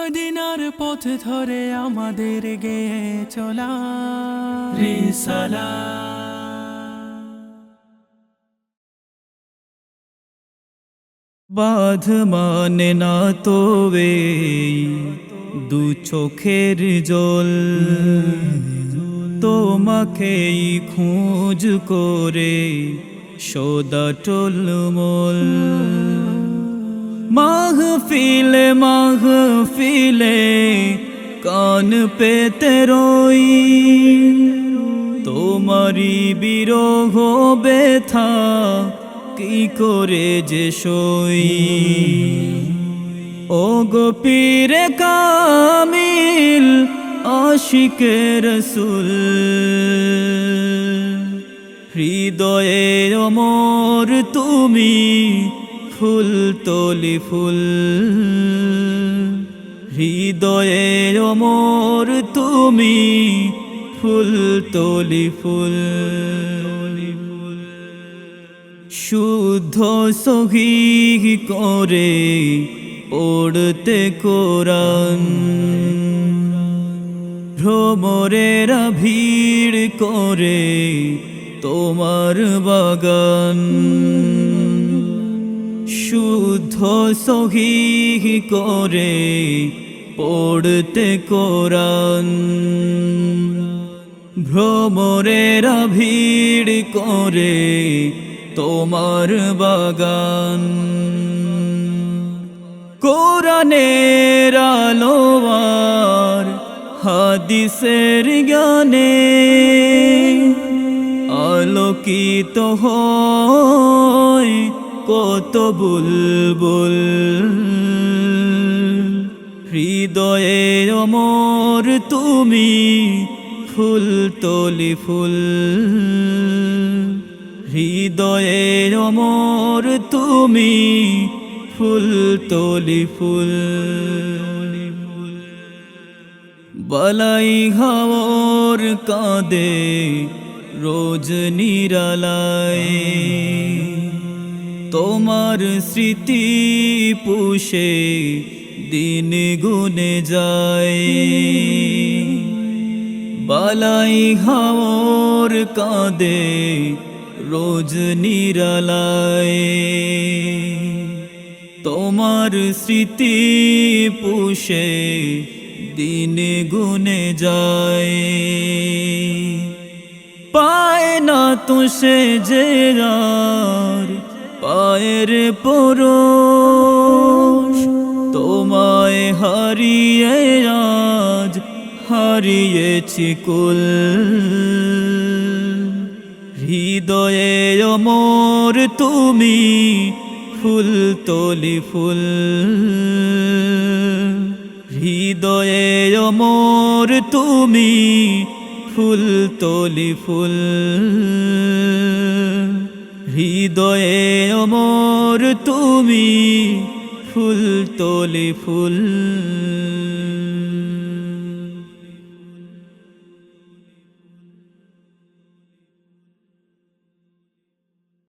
মদিনার পথ ধরে আমাদের গে চলা। বাঁধ মানে না তোবে দু চোখের জল। তোমাকেই খোঁজ করে সদা টলমল। মাহ ফিলে মাহ ফিলে কান পেতে রই। তোমারি বিরহ ব্যথা কি করে যে সই? ও গোপীর কামিল আশিকে রসুল। হৃদয়ে অমর তুমি ফুল তলি ফুল। হৃদয়ে অমর তুমি ফুল তলি ফুল। শুদ্ধ সহি করে পড়তে কোরআন। ভ্রমরেরা ভিড় করে তোমার বাগান। শুদ্ধ সহি করে পড়তে কোরআন। ভ্রমরেরা ভিড় করে তোমার বাগান। কোরআনের আলোয়ার হাদিসের জ্ঞানে আলোকিত হয় কত বুলবুল। হৃদয়ে অমর তুমি, ফুল তলি ফুল। হৃদয়ে অমর তুমি, ফুল তলি ফুল। বালাই হাওর কাঁদে, রোজ নিরালায়। তোমার স্মৃতি পুষে দিন গুনে যায়। বালাই হাওর কাঁদে রোজ নিরালায়। তোমার স্মৃতি পুষে দিন গুনে যায়। পায় না তো সে যে আর পায়ের পরশ তোমায় হারিয়ে আজ হারিয়েছি কুল। হৃদয়ে অমর তুমি ফুল তলি ফুল। হৃদয়ে অমর তুমি ফুল তলি ফুল। হৃদয়ে অমর তুমি ফুল তোলে ফুল।